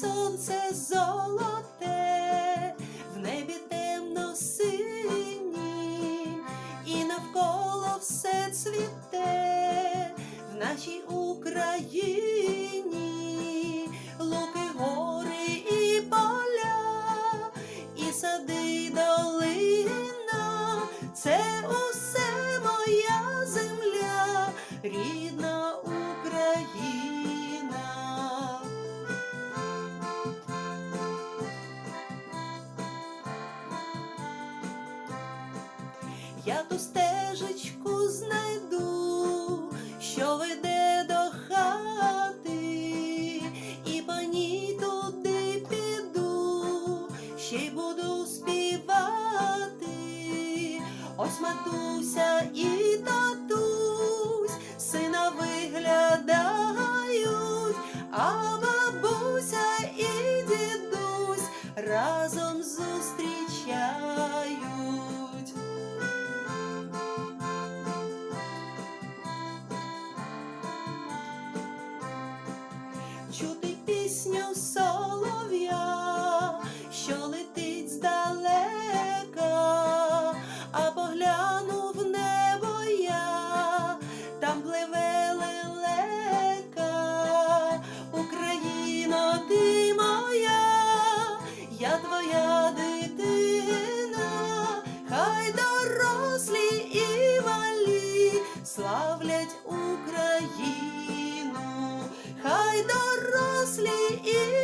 сонце золоте, в небі темно сині, і навколо все цвіте в нашій Україні, луки, гори і поля, і сади, й Я ту стежечку знайду, що веде до хати, і по ній туди піду, ще й буду співати. Ось матуся і татусь сина виглядають, а бабуся і дідусь разом чути пісню солов'я, що летить здалека, а погляну в небо я, там пливе лелека, Україно, ти моя, я твоя дитина, хай дорослі і малі славлять Україну, хай дорослі і